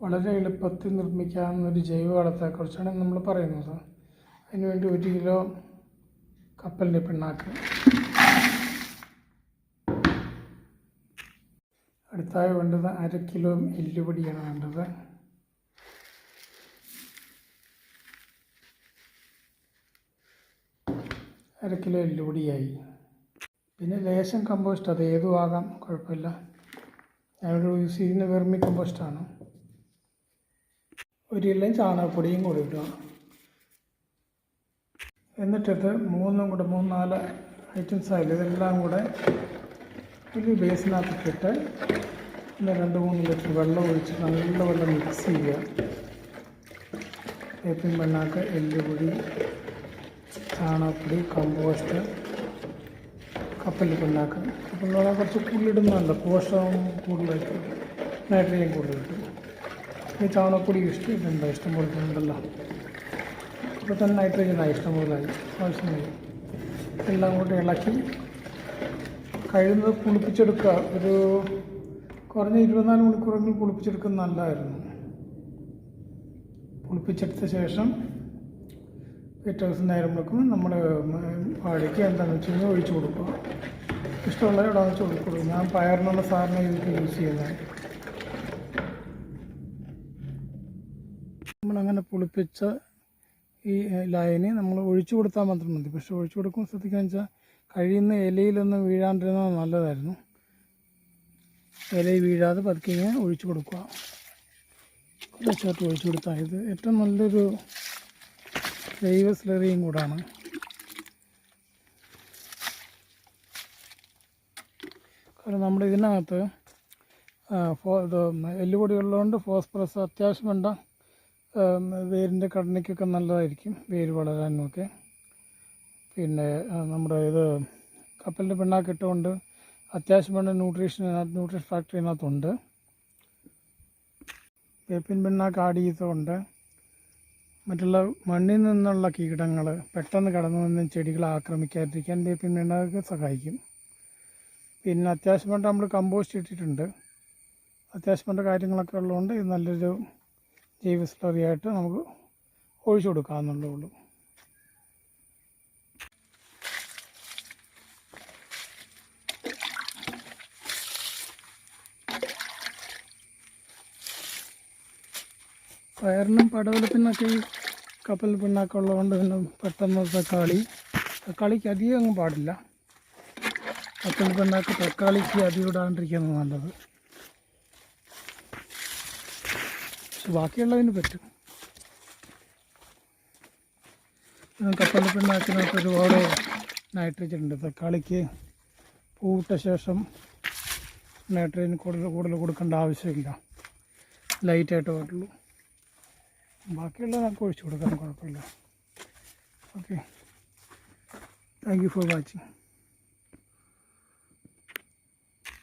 വളരെ എളുപ്പത്തിൽ നിർമ്മിക്കാവുന്ന ഒരു ജൈവവളത്തെക്കുറിച്ചാണ് നമ്മൾ പറയുന്നത്. അതിനുവേണ്ടി ഒരു കിലോ കപ്പലിന്റെ പിണ്ണാക്ക്. അടുത്തായി വേണ്ടത് അര കിലോ എല്ലുപൊടിയാണ് വേണ്ടത്. അര കിലോ എല്ലുപൊടിയായി. പിന്നെ ലേശം കമ്പോസ്റ്റ് അത് ഏതും കുഴപ്പമില്ല. ഞാനിവിടെ യൂസ് ചെയ്യുന്ന വെർമി കമ്പോസ്റ്റാണ്. ഒരു ഇല്ലം ചാണകപ്പൊടിയും കൂടി ഇടുക. എന്നിട്ടിത് മൂന്നും കൂടെ മൂന്ന് നാല് ഐറ്റംസ് ആയാലും ഇതെല്ലാം കൂടെ ഒരു ബേസിനകത്തിട്ടിട്ട് പിന്നെ രണ്ട് മൂന്ന് ലിറ്റർ വെള്ളം ഒഴിച്ച് നല്ല വെള്ളം മിക്സ് ചെയ്യുക. വേപ്പിൻ പിണ്ണാക്ക് എല്ലുപൊടി ചാണകപ്പൊടി കമ്പോസ്റ്റ് കപ്പൽ പിണ്ണാക്ക്. കപ്പൽ കുറച്ച് കൂടുതലിടുന്നുണ്ട് പോഷകം കൂടുതലായിട്ട് നൈട്രജൻ കൂടുതൽ കിട്ടും ഈ ചാണകപ്പൊടി ഇഷ്ടം ഇതുണ്ടോ ഇഷ്ടം പോലെ ഉണ്ടല്ലോ. ഇപ്പോൾ തന്നെ നൈട്രജനായി ഇഷ്ടം പോലായി ആവശ്യമായി എല്ലാം കൂടി ഇളക്കി കഴിയുന്നത് കുളിപ്പിച്ചെടുക്കുക ഒരു കുറഞ്ഞ ഇരുപത്തിനാല് മണിക്കൂറെങ്കിലും കുളിപ്പിച്ചെടുക്കുന്നത് നല്ലതായിരുന്നു. കുളിപ്പിച്ചെടുത്ത ശേഷം പിറ്റേ ദിവസം നേരം വെക്കും നമ്മൾ വാടിക്ക് എന്താണെന്ന് വെച്ച് കഴിഞ്ഞാൽ ഒഴിച്ചു കൊടുക്കുക. ഇഷ്ടമുള്ള ഇവിടെ വെച്ച് കൊടുക്കുള്ളൂ ഞാൻ പയറിനുള്ള സാധനം ഇതിൽ യൂസ് ചെയ്യുന്നത് നമ്മളങ്ങനെ പുളിപ്പിച്ച ഈ ലായനി നമ്മൾ ഒഴിച്ചു കൊടുത്താൽ മാത്രം മതി. പക്ഷെ ഒഴിച്ചു കൊടുക്കുമ്പോൾ ശ്രദ്ധിക്കുക വെച്ചാൽ കഴിയുന്ന ഇലയിലൊന്നും വീഴാണ്ടിരുന്നത് നല്ലതായിരുന്നു. ഇലയിൽ വീഴാതെ പതുക്കെ ഇങ്ങനെ ഒഴിച്ചു കൊടുക്കുക. കുറച്ചായിട്ട് ഒഴിച്ചു കൊടുത്താൽ ഇത് ഏറ്റവും നല്ലൊരു ജൈവ സ്ലറിയും കൂടാണ്. കാരണം നമ്മുടെ ഇതിനകത്ത് എല്ലുപൊടി ഉള്ളതുകൊണ്ട് ഫോസ്ഫറസ് അത്യാവശ്യം വേണ്ട വേരിന്റെ ഘടനയ്ക്കൊക്കെ നല്ലതായിരിക്കും. വേര് വളരാനും ഒക്കെ പിന്നെ നമ്മുടെ ഇത് കപ്പലിന്റെ പിണ്ണാക്ക് ഇട്ടുകൊണ്ട് അത്യാവശ്യം വേണ്ട ന്യൂട്രീഷൻ ന്യൂട്രീഷൻ ഫാക്ടറി ഇതിനകത്തുണ്ട് വേപ്പിൻ പിണ്ണാക്ക് ആഡ് ചെയ്തതുകൊണ്ട് മറ്റുള്ള മണ്ണിൽ നിന്നുള്ള കീടങ്ങൾ പെട്ടെന്ന് കടന്നു വന്ന് ചെടികളെ ആക്രമിക്കാതിരിക്കാൻ വേപ്പിൻ പിണ്ണാക്ക് സഹായിക്കും. പിന്നെ അത്യാവശ്യം വേണ്ട നമ്മൾ കമ്പോസ്റ്റ് ഇട്ടിട്ടുണ്ട്. അത്യാവശ്യം വേണ്ട കാര്യങ്ങളൊക്കെ ഉള്ളതുകൊണ്ട് ഇത് നല്ലൊരു ജൈവ സ്ലറിയായിട്ട് നമുക്ക് ഒഴിച്ചു കൊടുക്കാമെന്നുള്ളേ ഉള്ളൂ. പയറിനും പടവലത്തിനൊക്കെ ഈ കപ്പൽ പിണ്ണാക്കം ഉള്ളതുകൊണ്ട് പിന്നെ പെട്ടെന്ന് തക്കാളി തക്കാളിക്ക് അധികം പാടില്ല. കപ്പൽ പിണ്ണാക്ക് തക്കാളിക്ക് അധികം ഇടാണ്ടിരിക്കുന്നത് നല്ലത് പക്ഷെ ബാക്കിയുള്ളതിന് പറ്റും. കപ്പല പിണ്ണാക്കിനകത്ത് ഒരുപാട് നൈട്രജൻ ഉണ്ട്. തക്കാളിക്ക് പൂവിട്ട ശേഷം നൈട്രജൻ കൂടുതൽ കൂടുതൽ കൊടുക്കേണ്ട ആവശ്യമില്ല. ലൈറ്റായിട്ട് പാട്ടുള്ളൂ നമുക്ക് ഒഴിച്ചു കൊടുക്കാൻ കുഴപ്പമില്ല. Okay thank you for watching